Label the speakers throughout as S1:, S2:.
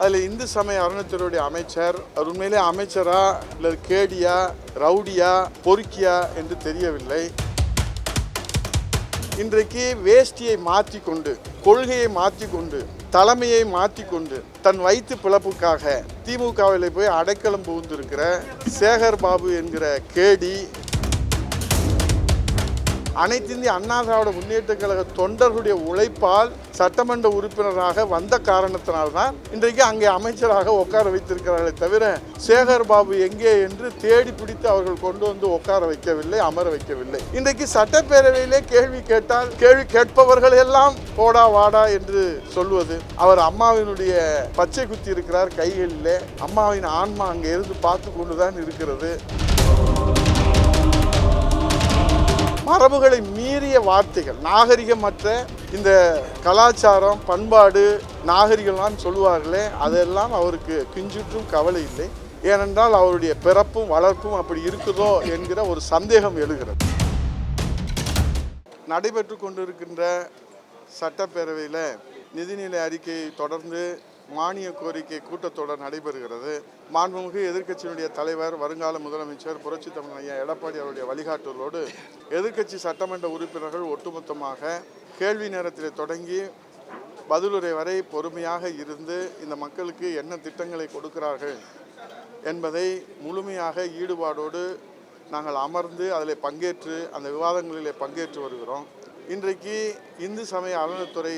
S1: அதில் இந்து சமய அறநிலையத்துறையுடைய அமைச்சர் அவர் உண்மையிலே அமைச்சரா இல்லை கேடியா ரவுடியா பொறுக்கியா என்று தெரியவில்லை. இன்றைக்கு வேஷ்டியை மாற்றி கொண்டு கொள்கையை மாற்றி கொண்டு தலைமையை மாற்றி கொண்டு தன் வயிற்று பிளப்புக்காக திமுகவில் போய் அடைக்கலம் புகுந்திருக்கிற சேகர் பாபு என்கிற கேடி அனைத்து இந்திய அண்ணா திராவிட முன்னேற்ற கழக தொண்டர்களுடைய உழைப்பால் சட்டமன்ற உறுப்பினராக வந்த காரணத்தினால்தான் இன்றைக்கு அங்கே அமைச்சராக உட்கார வைத்திருக்கிறார்களே தவிர சேகர் பாபு எங்கே என்று தேடி பிடித்து அவர்கள் கொண்டு வந்து உட்கார வைக்கவில்லை அமர வைக்கவில்லை. இன்றைக்கு சட்டப்பேரவையிலே கேள்வி கேட்டால் கேள்வி கேட்பவர்கள் எல்லாம் போடா வாடா என்று சொல்வது. அவர் அம்மாவினுடைய பச்சை குத்தி இருக்கிறார் கைகளிலே. அம்மாவின் ஆன்மா அங்கே இருந்து பார்த்து கொண்டுதான் இருக்கிறது. மரபுகளை மீறிய வார்த்தைகள். நாகரிகமற்ற இந்த கலாச்சாரம் பண்பாடு நாகரிகம்லாம் சொல்லுவார்களே அதெல்லாம் அவருக்கு கிஞ்சுற்றும் கவலை இல்லை. ஏனென்றால் அவருடைய பிறப்பும் வளர்ப்பும் அப்படி இருக்குதோ என்கிற ஒரு சந்தேகம் எழுகிறது. நடைபெற்று கொண்டிருக்கின்ற சட்டப்பேரவையில் நிதிநிலை அறிக்கையை தொடர்ந்து மானிய கோரிக்கை கூட்டத்தொடர் நடைபெறுகிறது. மாண்புமிகு எதிர்க்கட்சியினுடைய தலைவர் வருங்கால முதலமைச்சர் புரட்சி தமிழ் ஐயா எடப்பாடி அவருடைய வழிகாட்டுதலோடு எதிர்க்கட்சி சட்டமன்ற உறுப்பினர்கள் ஒட்டுமொத்தமாக கேள்வி நேரத்தில் தொடங்கி பதிலுரை வரை பொறுமையாக இருந்து இந்த மக்களுக்கு என்ன திட்டங்களை கொடுக்கிறார்கள் என்பதை முழுமையாக ஈடுபாடோடு நாங்கள் அமர்ந்து அதில் பங்கேற்று அந்த விவாதங்களிலே பங்கேற்று வருகிறோம். இன்றைக்கு இந்து சமய அறநிலைத்துறை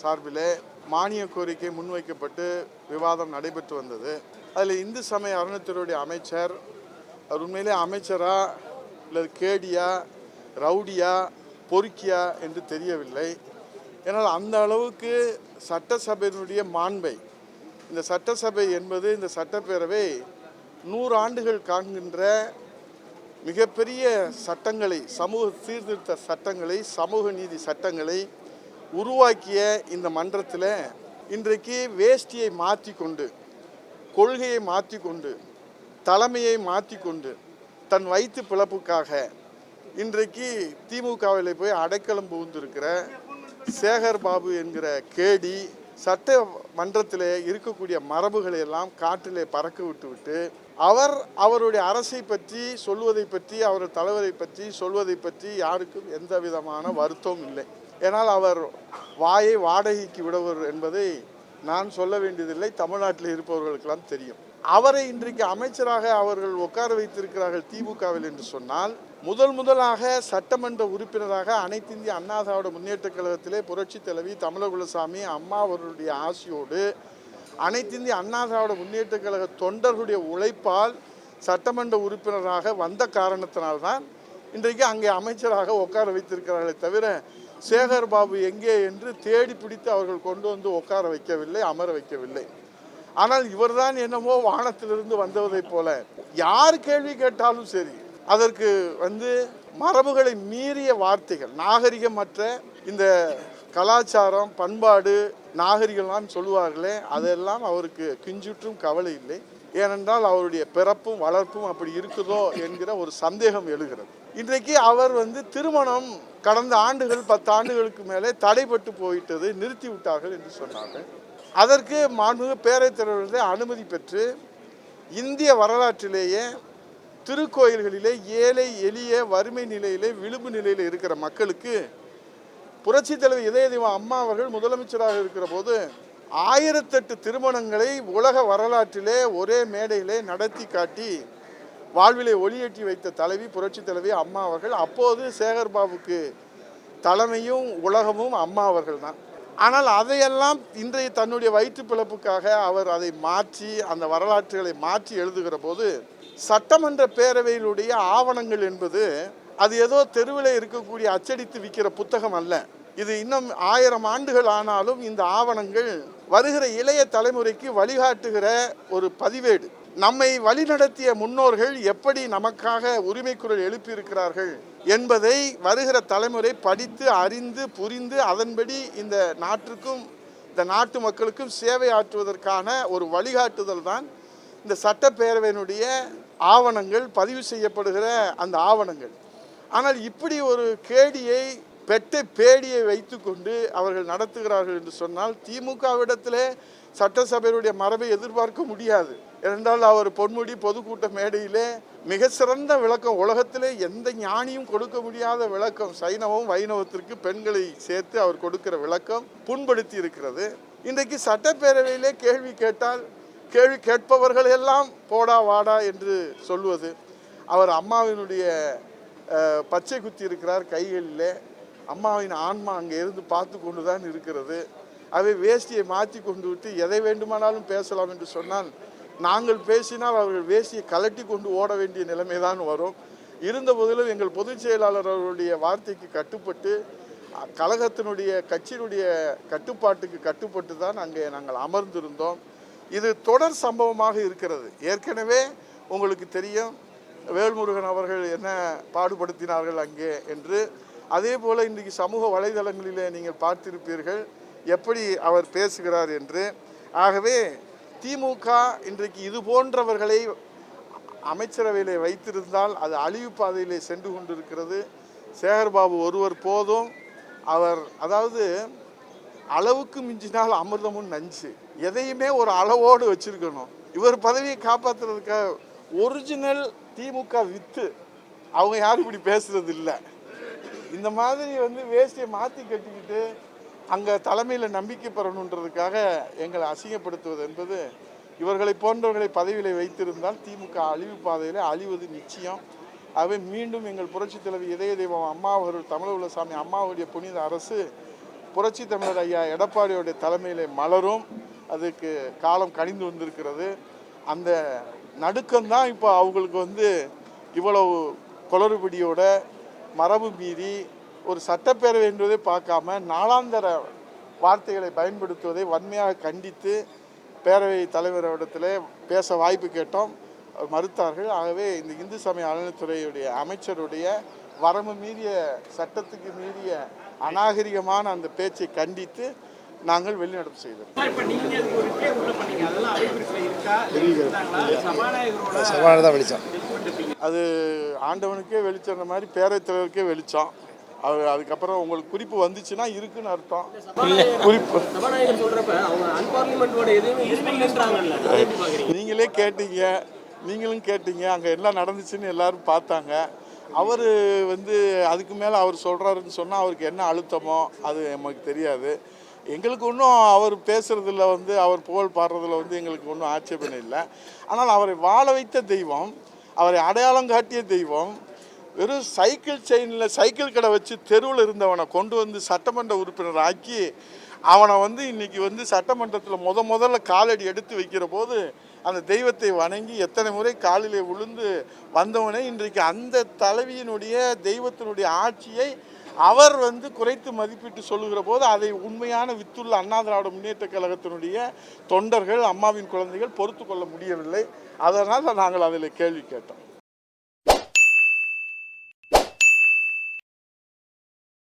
S1: சார்பில் மானிய கோரிக்கை முன்வைக்கப்பட்டு விவாதம் நடைபெற்று வந்தது. அதில் இந்து சமய அறநிலைத்துறையுடைய அமைச்சர் அவர் உண்மையிலே அமைச்சரா இல்லை கேடியா ரவுடியா பொறுக்கியா என்று தெரியவில்லை. ஏன்னால் அந்த அளவுக்கு சட்டசபையினுடைய மாண்பை இந்த சட்டசபை என்பது இந்த சட்டப்பேரவை நூறு ஆண்டுகள் காண்கின்ற மிகப்பெரிய சட்டங்களை சமூக சீர்திருத்த சட்டங்களை சமூக நீதி சட்டங்களை உருவாக்கிய இந்த மன்றத்தில் இன்றைக்கு வேஷ்டியை மாற்றி கொண்டு கொள்கையை மாற்றி கொண்டு தலைமையை மாற்றி கொண்டு தன் வயிற்று பிழப்புக்காக இன்றைக்கு திமுகவில் போய் அடைக்கலம் புகுந்திருக்கிற சேகர் பாபு என்கிற கேடி சட்ட மன்றத்திலே இருக்கக்கூடிய மரபுகளை எல்லாம் காற்றிலே பறக்க விட்டுவிட்டு அவர் அவருடைய அரசை பற்றி சொல்வதை பற்றி அவர் தலைவரை பற்றி சொல்வதை பற்றி யாருக்கும் எந்த விதமான வருத்தமும் இல்லை. ஏனால் அவர் வாயை வாடகைக்கு விடுவர் என்பதை நான் சொல்ல வேண்டியதில்லை. தமிழ்நாட்டில் இருப்பவர்களுக்கெல்லாம் தெரியும். அவரை இன்றைக்கு அமைச்சராக அவர்கள் உட்கார வைத்திருக்கிறார்கள் திமுகவில் என்று சொன்னால் முதல் முதலாக சட்டமன்ற உறுப்பினராக அனைத்து இந்திய அண்ணா திராவிட முன்னேற்ற கழகத்திலே புரட்சி தலைவி தமிழகுலசாமி அம்மா அவர்களுடைய ஆசையோடு அனைத்து இந்திய அண்ணா திராவிட முன்னேற்ற கழக தொண்டர்களுடைய உழைப்பால் சட்டமன்ற உறுப்பினராக வந்த காரணத்தினால்தான் இன்றைக்கு அங்கே அமைச்சராக உட்கார வைத்திருக்கிறார்களே தவிர சேகர் பாபு எங்கே என்று தேடி பிடித்து அவர்கள் கொண்டு வந்து உட்கார வைக்கவில்லை அமர வைக்கவில்லை. ஆனால் இவர்தான் என்னமோ வானத்திலிருந்து வந்ததைப் போல. யார் கேள்வி கேட்டாலும் சரி அதற்கு வந்து மரபுகளை மீறிய வார்த்தைகள் நாகரிகமற்ற இந்த கலாச்சாரம் பண்பாடு நாகரிகம்லாம் சொல்லுவார்களே அதெல்லாம் அவருக்கு கிஞ்சுற்றும் கவலை இல்லை. ஏனென்றால் அவருடைய பிறப்பும் வளர்ப்பும் அப்படி இருக்குதோ என்கிற ஒரு சந்தேகம் எழுகிறது. இன்றைக்கு அவர் வந்து திருமணம் கடந்த ஆண்டுகள் பத்து ஆண்டுகளுக்கு மேலே தடைபட்டு போயிட்டது நிறுத்தி விட்டார்கள் என்று சொன்னார்கள் அதற்கு மாண்புமிகு பேரவைத் தலைவர்களே அனுமதி பெற்று இந்திய வரலாற்றிலேயே திருக்கோயில்களிலே ஏழை எளிய வறுமை நிலையிலே விளிம்பு நிலையில் இருக்கிற மக்களுக்கு புரட்சி தலைவர் இதயதெய்வம் அம்மா அவர்கள் முதலமைச்சராக இருக்கிற போது ஆயிரத்தெட்டு திருமணங்களை உலக வரலாற்றிலே ஒரே மேடையிலே நடத்தி காட்டி வாழ்விலை ஒளியேற்றி வைத்த தலைவி புரட்சி தலைவி அம்மா அவர்கள். அப்போது சேகர் பாபுக்கு தலைமையும் உலகமும் அம்மா அவர்கள் தான். ஆனால் அதையெல்லாம் இன்றைய தன்னுடைய வயிற்று பிழப்புக்காக அவர் அதை மாற்றி அந்த வரலாற்றுகளை மாற்றி எழுதுகிற போது சட்டமன்ற பேரவையிலுடைய ஆவணங்கள் என்பது அது ஏதோ தெருவில் இருக்கக்கூடிய அச்சடித்து விற்கிற புத்தகம் அல்ல. இது இன்னும் ஆயிரம் ஆண்டுகள் ஆனாலும் இந்த ஆவணங்கள் வருகிற இளைய தலைமுறைக்கு வழிகாட்டுகிற ஒரு பதிவேடு. நம்மை வழிநடத்திய முன்னோர்கள் எப்படி நமக்காக உரிமை குரல் எழுப்பியிருக்கிறார்கள் என்பதை வருகிற தலைமுறை படித்து அறிந்து புரிந்து அதன்படி இந்த நாட்டுக்கும் இந்த நாட்டு மக்களுக்கும் சேவை ஆற்றுவதற்கான ஒரு வழிகாட்டுதல் தான் இந்த சட்டப்பேரவையினுடைய ஆவணங்கள் பதிவு செய்யப்படுகிற அந்த ஆவணங்கள். ஆனால் இப்படி ஒரு கேடியை பெட்டை பேடியை வைத்துக்கொண்டு அவர்கள் நடத்துகிறார்கள் என்று சொன்னால் திமுகவிடத்திலே சட்டசபையினுடைய மரபை எதிர்பார்க்க முடியாது. என்றால் அவர் பொன்முடி பொதுக்கூட்ட மேடையிலே மிக சிறந்த விளக்கம் உலகத்திலே எந்த ஞானியும் கொடுக்க முடியாத விளக்கம் சைனவம் வைணவத்திற்கு பெண்களை சேர்த்து அவர் கொடுக்கிற விளக்கம் புண்படுத்தி இருக்கிறது. இன்றைக்கு சட்டப்பேரவையிலே கேள்வி கேட்டால் கேள்வி கேட்பவர்கள் எல்லாம் போடா வாடா என்று சொல்வது. அவர் அம்மாவினுடைய பச்சை குத்தி இருக்கிறார் கைகளில். அம்மாவின் ஆன்மா அங்கே இருந்து பார்த்து கொண்டு தான் இருக்கிறது. அவை வேஷ்டியை மாற்றி கொண்டு விட்டு எதை வேண்டுமானாலும் பேசலாம் என்று சொன்னால் நாங்கள் பேசினால் அவர்கள் வேஷ்டியை கலட்டி கொண்டு ஓட வேண்டிய நிலைமை தான் வரும். இருந்த போதிலும் எங்கள் பொதுச் செயலாளர் அவருடைய வார்த்தைக்கு கட்டுப்பட்டு கழகத்தினுடைய கட்சியினுடைய கட்டுப்பாட்டுக்கு கட்டுப்பட்டு தான் அங்கே நாங்கள் அமர்ந்திருந்தோம். இது தொடர் சம்பவமாக இருக்கிறது. ஏற்கனவே உங்களுக்கு தெரியும் வேல்முருகன் அவர்கள் என்ன பாடுபடுத்தினார்கள் அங்கே என்று. அதே போல் இன்றைக்கு சமூக வலைதளங்களிலே நீங்கள் பார்த்திருப்பீர்கள் எப்படி அவர் பேசுகிறார் என்று. ஆகவே திமுக இன்றைக்கு இது போன்றவர்களை அமைச்சரவையிலே வைத்திருந்தால் அது அழிவு பாதையிலே சென்று கொண்டிருக்கிறது. சேகர்பாபு ஒருவர் போதும். அவர் அதாவது அளவுக்கு மிஞ்சினால் அமிர்தமும் நஞ்சு. எதையுமே ஒரு அளவோடு வச்சிருக்கணும். இவர் பதவியை காப்பாற்றுறதுக்காக ஒரிஜினல் திமுக வித்து. அவங்க யாரும் இப்படி பேசுறது இல்லை இந்த மாதிரி வந்து வேஷ்டியை மாற்றி கட்டிக்கிட்டு அங்கே தலைமையில் நம்பிக்கை பெறணுன்றதுக்காக எங்களை அசிங்கப்படுத்துவது என்பது இவர்களை போன்றவர்களை பதவியில் வைத்திருந்தால் திமுக அழிவு பாதையில் அழிவது நிச்சயம். ஆகவே மீண்டும் எங்கள் புரட்சி தலைவி இதய தெய்வம் அம்மா அவர்கள் தமிழ் சாமி அம்மாவுடைய புனித அரசு புரட்சி தமிழர் ஐயா எடப்பாடியோடைய தலைமையிலே மலரும். அதுக்கு காலம் கனிந்து வந்திருக்கிறது. அந்த நடுக்கம்தான் இப்போ அவங்களுக்கு வந்து இவ்வளவு குளறுபடியோட மரபு மீறி ஒரு சட்டப்பேரவை என்பதை பார்க்காம நாளாந்தர வார்த்தைகளை பயன்படுத்துவதை வன்மையாக கண்டித்து பேரவை தலைவரிடத்தில் பேச வாய்ப்பு கேட்டோம். மறுத்தார்கள். ஆகவே இந்த இந்து சமய அறநிலைத்துறையுடைய அமைச்சருடைய வரம்பு மீறிய சட்டத்துக்கு மீறிய அநாகரிகமான அந்த பேச்சை கண்டித்து நாங்கள் வெளிநடப்பு செய்தோம்.
S2: சவால் தான் வெளிச்சம்.
S1: அது ஆண்டவனுக்கே வெளிச்சம் மாதிரி பேரவைத் தலைவருக்கே வெளிச்சம். அது அதுக்கப்புறம் உங்களுக்கு குறிப்பு வந்துச்சுன்னா இருக்குன்னு அர்த்தம். குறிப்பு.
S3: சபாநாயகர்
S1: நீங்களே கேட்டீங்க. நீங்களும் கேட்டீங்க. அங்கே என்ன நடந்துச்சுன்னு எல்லாரும் பார்த்தாங்க. அவர் வந்து அதுக்கு மேலே அவர் சொல்கிறாருன்னு சொன்னால் அவருக்கு என்ன அழுத்தமோ அது நமக்கு தெரியாது. எங்களுக்கு ஒன்றும் அவர் பேசுகிறதுல வந்து அவர் புகழ் பாடுறதுல வந்து எங்களுக்கு ஒன்றும் ஆட்சேபனை இல்லை. ஆனால் அவரை வாழ வைத்த தெய்வம் அவரை அடையாளம் காட்டிய தெய்வம் வெறும் சைக்கிள் செயினில் சைக்கிள் கடை வச்சு தெருவில் இருந்தவனை கொண்டு வந்து சட்டமன்ற உறுப்பினர் ஆக்கி அவனை வந்து இன்றைக்கி வந்து சட்டமன்றத்தில் முத முதல்ல காலடி எடுத்து வைக்கிற போது அந்த தெய்வத்தை வணங்கி எத்தனை முறை காலிலே விழுந்து வந்தவனே இன்றைக்கு அந்த தலைவியினுடைய தெய்வத்தினுடைய ஆட்சியை அவர் வந்து குறைத்து மதிப்பிட்டு சொல்லுகிற போது அதை உண்மையான வித்துள்ள அண்ணா திராவிட முன்னேற்ற கழகத்தினுடைய தொண்டர்கள் அம்மாவின் குழந்தைகள் பொறுத்து கொள்ள முடியவில்லை. அதனால் நாங்கள் அதில் கேள்வி கேட்டோம்.